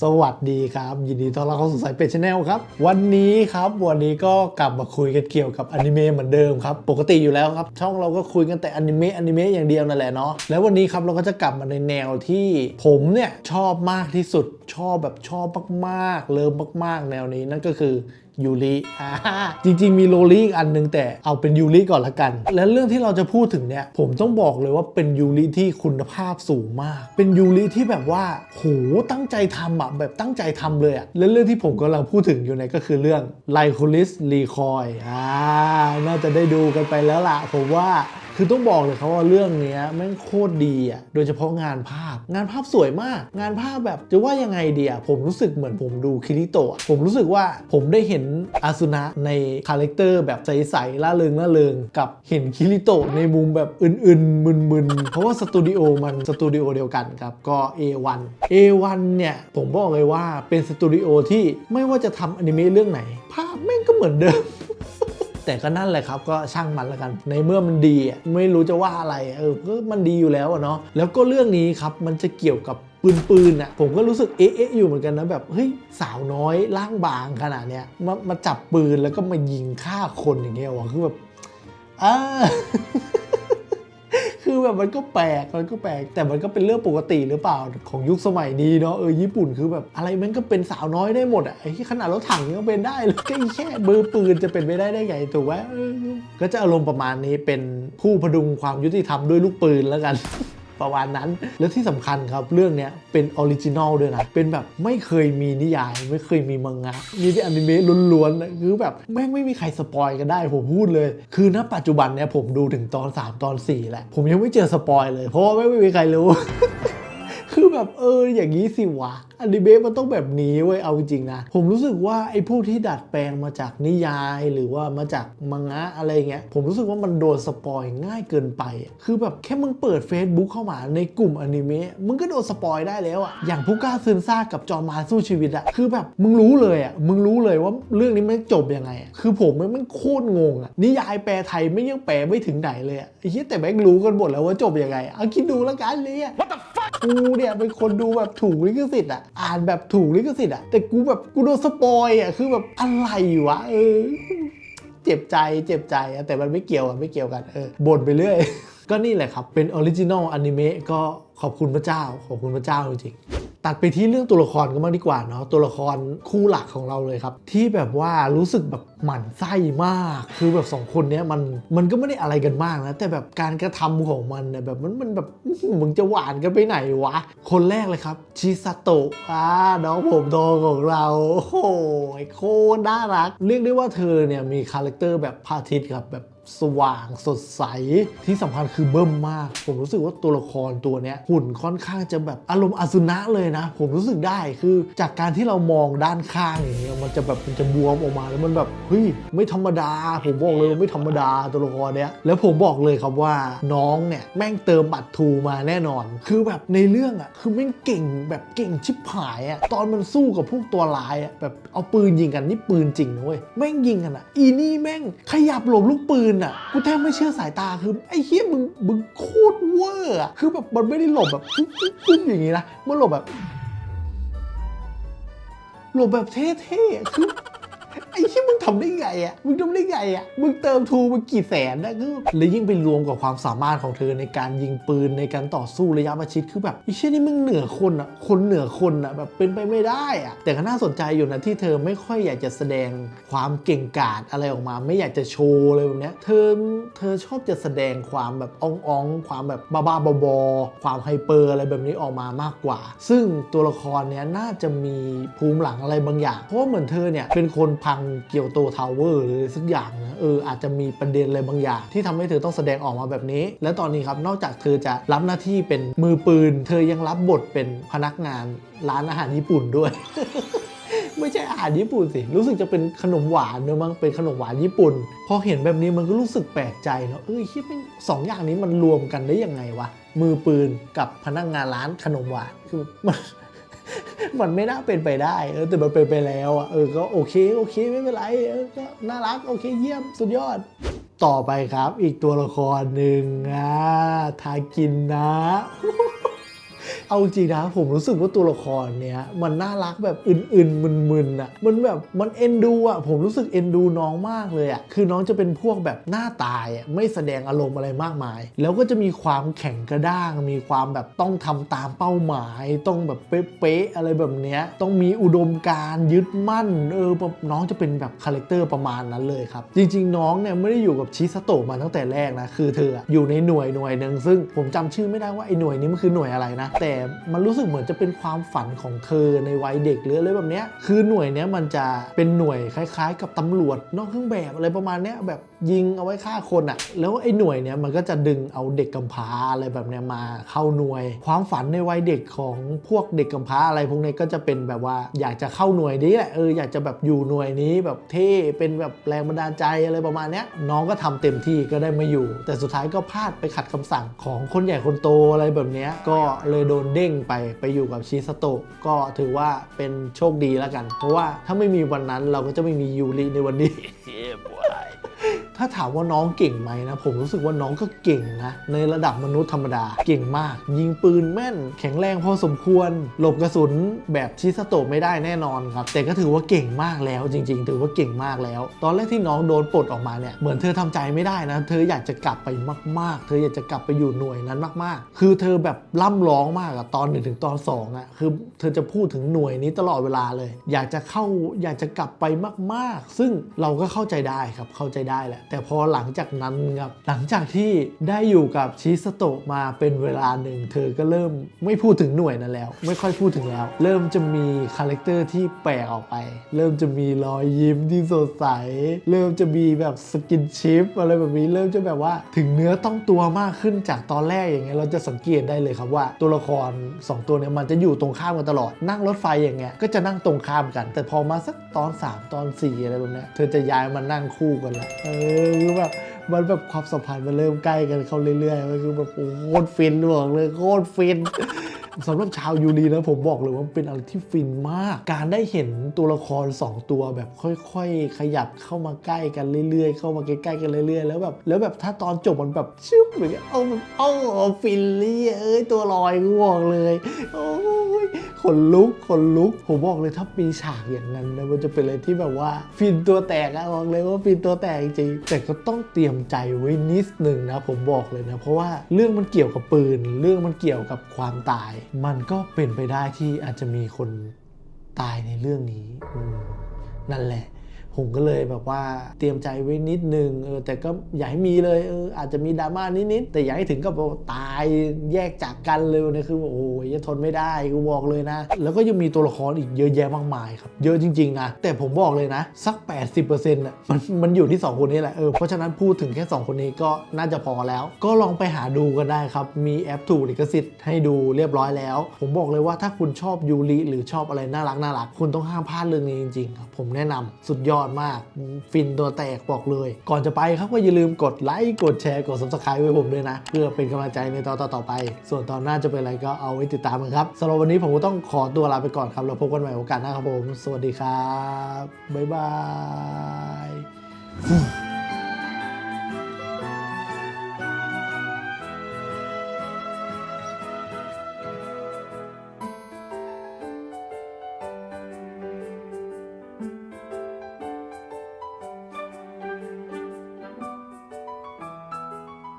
สวัสดีครับ ยินดีต้อนรับเข้าสู่สายเป็ดชาแนลครับ วันนี้ครับวันนี้ก็กลับมาคุยกันเกี่ยวกับอนิเมะเหมือนเดิมครับ ปกติอยู่แล้วครับ ช่องเราก็คุยกันแต่อนิเมะอนิเมะอย่างเดียวนั่นแหละเนาะแล้ววันนี้ครับเราก็จะกลับมาในแนวที่ผมเนี่ยชอบมากที่สุดชอบแบบชอบมากๆเลิฟมากๆ แนวนี้นั่นก็คือยูริอ่าจริง ๆ มีโรลี่อีกอันหนึงแต่เอาเป็นยูริก่อนละกัน และเรื่องที่เราจะพูดถึงเนี่ย ผมต้องบอกเลยว่าเป็นยูริที่คุณภาพสูงมาก เป็นยูริที่แบบว่าโหตั้งใจทำอะแบบตั้งใจทำเลยอะและเรื่องที่ผมกำลังพูดถึงอยู่เนี่ยก็คือเรื่องไลคูลิสรีคอยอ่าน่าจะได้ดูกันไปแล้วล่ะผมว่า คือต้องบอกเลยครับว่าเรื่องนี้แม่งโคตรดีอะ โดยเฉพาะงานภาพ งานภาพสวยมาก งานภาพแบบจะว่ายังไงเดีอะผมรู้สึกเหมือนผมดูคิริโตะ ผมรู้สึกว่าผมได้เห็นอาซุนะในคาแรคเตอร์แบบใสๆล่าเริงล่าเริง กับเห็นคิริโตะในมุมแบบอื่นๆมึนๆ เพราะว่าสตูดิโอมันสตูดิโอเดียวกันครับ ก็ A1 A1 เนี่ยผมบอกเลยว่าเป็นสตูดิโอที่ไม่ว่าจะทำอนิเมะเรื่องไหน ภาพแม่งก็เหมือนเดิม แต่ก็นั่นแหละครับก็ช่างมันละกัน ในเมื่อมันดีไม่รู้จะว่าอะไรเออก็มันดีอยู่แล้วเนาะแล้วก็เรื่องนี้ครับมันจะเกี่ยวกับปืนปืนอะผมก็รู้สึกเอ๊ะเอ๊ะอยู่เหมือนกันนะแบบเฮ้ยสาวน้อยร่างบางขนาดเนี้ยมามาจับปืนแล้วก็มายิงฆ่าคนอย่างเงี้ยวะคือแบบอ่า คือแบบมันก็แปลกมันก็แปลก แต่มันก็เป็นเรื่องปกติหรือเปล่าของยุคสมัยนี้เนาะเออญี่ปุ่นคือแบบอะไรมันก็เป็นสาวน้อยได้หมดอะไอ้ที่ขนาดรถถังยังก็เป็นได้เลยก็แค่มือปืนจะเป็นไม่ได้ได้ไงถูกไหมก็จะอารมณ์ประมาณนี้เป็นผู้พดุงความยุติธรรมด้วยลูกปืนแล้วกัน ประมาณนั้น แล้วที่สำคัญครับเรื่องนี้เป็นออริจินอลด้วยนะ เป็นแบบไม่เคยมีนิยาย ไม่เคยมีมังงะมีแต่อนิเมะล้วนๆคือแบบแม่งไม่มีใครสปอยกันได้ผมพูดเลย คือณปัจจุบันเนี่ยผมดูถึงตอน 3 ตอน 4 แหละ ผมยังไม่เจอสปอยเลย เพราะว่าไม่มีใครรู้ คือแบบเอออย่างนี้สิวะอนิเมะมันต้องแบบนี้เว้ยเอาจริงนะผมรู้สึกว่าไอ้พวกที่ดัดแปลงมาจากนิยายหรือว่ามาจากมังงะอะไรเงี้ยผมรู้สึกว่ามันโดนสปอยง่ายเกินไปอะคือแบบแค่มึงเปิด Facebook เข้ามาในกลุ่มอนิเมะมึงก็โดนสปอยได้แล้วอะอย่างผู้กล้าซึนซ่ากับจอมมาสู้ชีวิตอะคือแบบมึงรู้เลยอะมึงรู้เลยว่าเรื่องนี้มันจบยังไงคือผมมันมันโคตรงงอะนิยายแปลไทยไม่ยังแปลไม่ถึงไหนเลยอะไอ้เหี้ยแต่แม่งรู้กันหมดแล้วว่าจบยังไงเอาคิดดูแล้วกันเลยอะ กูเนี่ยเป็นคนดูแบบถูกลิขสิทธิ์อะอ่านแบบถูกลิขสิทธิ์อะแต่กูแบบกูโดนสปอยอะคือแบบอะไรวะเออเจ็บใจเจ็บใจอะแต่มันไม่เกี่ยวอะไม่เกี่ยวกันเออบ่นไปเรื่อย ก็นี่แหละครับ เป็นออริจินอลอนิเมะก็ขอบคุณพระเจ้า ขอบคุณพระเจ้าจริง ตัดไปที่เรื่องตัวละครกันบ้างดีกว่าเนาะตัวละครคู่หลักของเราเลยครับ ที่แบบว่ารู้สึกแบบหมั่นไส้มาก คือแบบสองคนเนี้ยมันมันก็ไม่ได้อะไรกันมากนะแต่แบบการกระทำของมันเนี่ยแบบมันมันแบบมึงจะหวานกันไปไหนวะ คนแรกเลยครับชิซาโตะอ่าน้องผมทองของเรา โอ้โหโคตรน่ารัก เรียกได้ว่าเธอเนี่ยมีคาแรคเตอร์แบบพาทิตครับแบบ สว่างสดใสที่สำคัญคือเบิ่มมาก ผมรู้สึกว่าตัวละครตัวเนี้ยหุ่นค่อนข้างจะแบบอารมณ์อสุนะเลยนะ ผมรู้สึกได้คือจากการที่เรามองด้านข้างอย่างเงี้ยมันจะแบบมันจะบวมออกมาแล้วมันแบบเฮ้ยไม่ธรรมดา ผมบอกเลยว่าไม่ธรรมดาตัวละครเนี้ยแล้วผมบอกเลยครับว่าน้องเนี่ยแม่งเติมบัตรทูมาแน่นอน คือแบบในเรื่องอะคือแม่งเก่งแบบเก่งชิบหายอะตอนมันสู้กับพวกตัวร้ายอะแบบเอาปืนยิงกันนี่ปืนจริงนะเว้ยแม่งยิงกันอะอีนี่แม่งขยับหลบลูกปืนอะกูแทบไม่เชื่อสายตาคือไอ้เฮียมึงมึงโคตรเวอร์อะคือแบบมันไม่ได้หลบแบบปุ๊บปุ๊บปุ๊บอย่างงี้นะมันหลบแบบหลบแบบเท่ๆคือ ไอ้ที่มึงทำได้ไงอะ มึงทำได้ไงอะ มึงเติมทูมากี่แสนนะคือแล้วยิ่งไปรวมกับความสามารถของเธอในการยิงปืนในการต่อสู้ระยะประชิดคือแบบไอ้เชี่ยนี่มึงเหนือคนอะ คนเหนือคนอะแบบเป็นไปไม่ได้อะ แต่ก็น่าสนใจอยู่นะที่เธอไม่ค่อยอยากจะแสดงความเก่งกาจอะไรออกมา ไม่อยากจะโชว์อะไรแบบเนี้ยเธอเธอชอบจะแสดงความแบบอ่องๆความแบบบ้าๆบอๆความไฮเปอร์อะไรแบบนี้ออกมามากกว่า ซึ่งตัวละครเนี้ยน่าจะมีภูมิหลังอะไรบางอย่าง เพราะเหมือนเธอเนี่ยเป็นคนพังเกียวโตทาวเวอร์หรือสักอย่างนะเอออาจจะมีประเด็นอะไรบางอย่าง ที่ทำให้เธอต้องแสดงออกมาแบบนี้ และตอนนี้ครับนอกจากเธอจะรับหน้าที่เป็นมือปืน เธอยังรับบทเป็นพนักงานร้านอาหารญี่ปุ่นด้วยไม่ใช่อาหารญี่ปุ่นสิ รู้สึกจะเป็นขนมหวานด้วยมั้งเป็นขนมหวานญี่ปุ่น พอเห็นแบบนี้มันก็รู้สึกแปลกใจเนาะเอ้ยคิดเป็นสองอย่างนี้มันรวมกันได้ยังไงวะ มือปืนกับพนักงานร้านขนมหวาน คือมัน มันไม่น่าเป็นไปได้เออแต่มันเป็นไปแล้วอะเออก็โอเคโอเคไม่เป็นไรเออก็น่ารักโอเคเยี่ยมสุดยอด ต่อไปครับอีกตัวละครหนึ่งอะทากินนะ เอาจริงนะผมรู้สึกว่าตัวละครเนี้ยมันน่ารักแบบอื่นๆมึนๆอะมันแบบมันเอ็นดูอะผมรู้สึกเอ็นดูน้องมากเลยอะคือน้องจะเป็นพวกแบบหน้าตายอะไม่แสดงอารมณ์อะไรมากมาย แล้วก็จะมีความแข็งกระด้าง มีความแบบต้องทำตามเป้าหมาย ต้องแบบเป๊ะๆอะไรแบบเนี้ยต้องมีอุดมการณ์ยึดมั่นเออแบบน้องจะเป็นแบบคาแรคเตอร์ประมาณนั้นเลยครับ จริง ๆ น้องเนี่ยไม่ได้อยู่กับชิสโตะมาตั้งแต่แรกนะคือเธออะอยู่ในหน่วยหน่วยหนึ่งซึ่งผมจำชื่อไม่ได้ว่าไอ้หน่วยนี้มันคือหน่วยอะไรนะแต่มันรู้สึกเหมือนจะเป็นความฝันของเธอในวัยเด็กหรืออะไรแบบเนี้ยคือหน่วยเนี้ยมันจะเป็นหน่วยคล้ายๆ กับตำรวจนอกเครื่องแบบอะไรประมาณเนี้ยแบบยิงเอาไว้ฆ่าคนอะแล้วไอ้หน่วยเนี้ยมันก็จะดึงเอาเด็กกำพร้าอะไรแบบเนี้ยมาเข้าหน่วย ความฝันในวัยเด็กของพวกเด็กกำพร้าอะไรพวกนี้ก็จะเป็นแบบว่าอยากจะเข้าหน่วยนี้แหละเอออยากจะแบบอยู่หน่วยนี้แบบเท่เป็นแบบแรงบันดาลใจอะไรประมาณเนี้ยน้องก็ทำเต็มที่ก็ได้มาอยู่ แต่สุดท้ายก็พลาดไปขัดคำสั่งของคนใหญ่คนโตอะไรแบบเนี้ยก็เลยโดนเด้งไปไปอยู่กับชิสโตะก็ถือว่าเป็นโชคดีแล้วกัน เพราะว่าถ้าไม่มีวันนั้นเราก็จะไม่มียูริในวันนี้ ถ้าถามว่าน้องเก่งไหมนะ ผมรู้สึกว่าน้องก็เก่งนะ ในระดับมนุษย์ธรรมดา เก่งมาก ยิงปืนแม่น แข็งแรงพอสมควร หลบกระสุนแบบชิสโตไม่ได้แน่นอนครับ แต่ก็ถือว่าเก่งมากแล้วจริง ๆ ถือว่าเก่งมากแล้ว ตอนแรกที่น้องโดนปลดออกมาเนี่ย เหมือนเธอทำใจไม่ได้นะ เธออยากจะกลับไปมาก ๆ เธออยากจะกลับไปอยู่หน่วยนั้นมาก ๆ คือเธอแบบล่ำร้องมากอะตอนหนึ่งถึงตอนสองอะคือเธอจะพูดถึงหน่วยนี้ตลอดเวลาเลย อยากจะเข้าอยากจะกลับไปมาก ๆ ซึ่งเราก็เข้าใจได้ครับเข้าใจได้แหละแต่พอหลังจากนั้นครับหลังจากที่ได้อยู่กับชิสโตะมาเป็นเวลาหนึ่ง เธอก็เริ่มไม่พูดถึงหน่วยนั้นแล้ว ไม่ค่อยพูดถึงแล้ว เริ่มจะมีคาแรคเตอร์ที่แปลกออกไป เริ่มจะมีรอยยิ้มที่สดใส เริ่มจะมีแบบสกินชิปอะไรแบบนี้ เริ่มจะแบบว่าถึงเนื้อต้องตัวมากขึ้นจากตอนแรกอย่างเงี้ยเราจะสังเกตได้เลยครับว่าตัวละคร 2 ตัวเนี้ยมันจะอยู่ตรงข้ามกันตลอด นั่งรถไฟอย่างเงี้ยก็จะนั่งตรงข้ามกัน แต่พอมาสักตอน 3 ตอน 4 อะไรแบบเนี้ยเธอจะย้ายมานั่งคู่กันละเออคือแบบมันแบบความสัมพันธ์มันเริ่มใกล้กันเข้าเรื่อยๆมันคือแบบโอ้โหโคตรฟินบอกเลยโคตรฟินสำหรับชาวยูรีนะผมบอกเลยว่าเป็นอะไรที่ฟินมาก การได้เห็นตัวละคร 2 ตัวแบบค่อยๆ ขยับเข้ามาใกล้กันเรื่อยๆ เข้ามาใกล้ๆกันเรื่อยๆ แล้วแบบแล้วแบบถ้าตอนจบมันแบบชึบอย่างเงี้ยเอาเอาฟินเลี่เอ้ยตัวลอยกูบอกเลย โอ้ยขนลุกขนลุก ผมบอกเลยถ้ามีฉากอย่างนั้นนะมันจะเป็นอะไรที่แบบว่าฟินตัวแตกอะบอกเลยว่าฟินตัวแตกจริงๆแต่ก็ต้องเตรียมใจไว้นิดหนึ่งนะผมบอกเลยนะ เพราะว่าเรื่องมันเกี่ยวกับปืน เรื่องมันเกี่ยวกับความตาย มันก็เป็นไปได้ที่อาจจะมีคนตายในเรื่องนี้นั่นแหละ ผมก็เลยแบบว่าเตรียมใจไว้นิดนึงเออแต่ก็อย่าให้มีเลยเอออาจจะมีดราม่านิดๆแต่อย่าให้ถึงกับตายแยกจากกันเลยเนี่ยคือแบบโอ้ยทนไม่ได้กูบอกเลยนะ แล้วก็ยังมีตัวละครอีกเยอะแยะมากมายครับ เยอะจริงๆนะแต่ผมบอกเลยนะ สัก 80%น่ะมันมันอยู่ที่ 2 คนนี้แหละเออเพราะฉะนั้นพูดถึงแค่ 2 คนนี้ก็น่าจะพอแล้ว ก็ลองไปหาดูกันได้ครับ มีแอปถูกลิขสิทธิ์ให้ดูเรียบร้อยแล้ว ผมบอกเลยว่าถ้าคุณชอบยูริหรือชอบอะไรน่ารักน่ารักคุณต้องห้ามพลาดเรื่องนี้จริงๆครับผมแนะนำสุดยอดมาก ฟินตัวแตกบอกเลย ก่อนจะไปครับก็อย่าลืมกดไลค์ กดแชร์ กด subscribe ไว้ผมด้วยนะ เพื่อเป็นกำลังใจในตอนต่อๆไป ส่วนตอนหน้าจะเป็นอะไรก็เอาไว้ติดตามกันครับสำหรับวันนี้ผมก็ต้องขอตัวลาไปก่อนครับเราพบกันใหม่โอกาสหน้าครับผม สวัสดีครับ บ๊ายบาย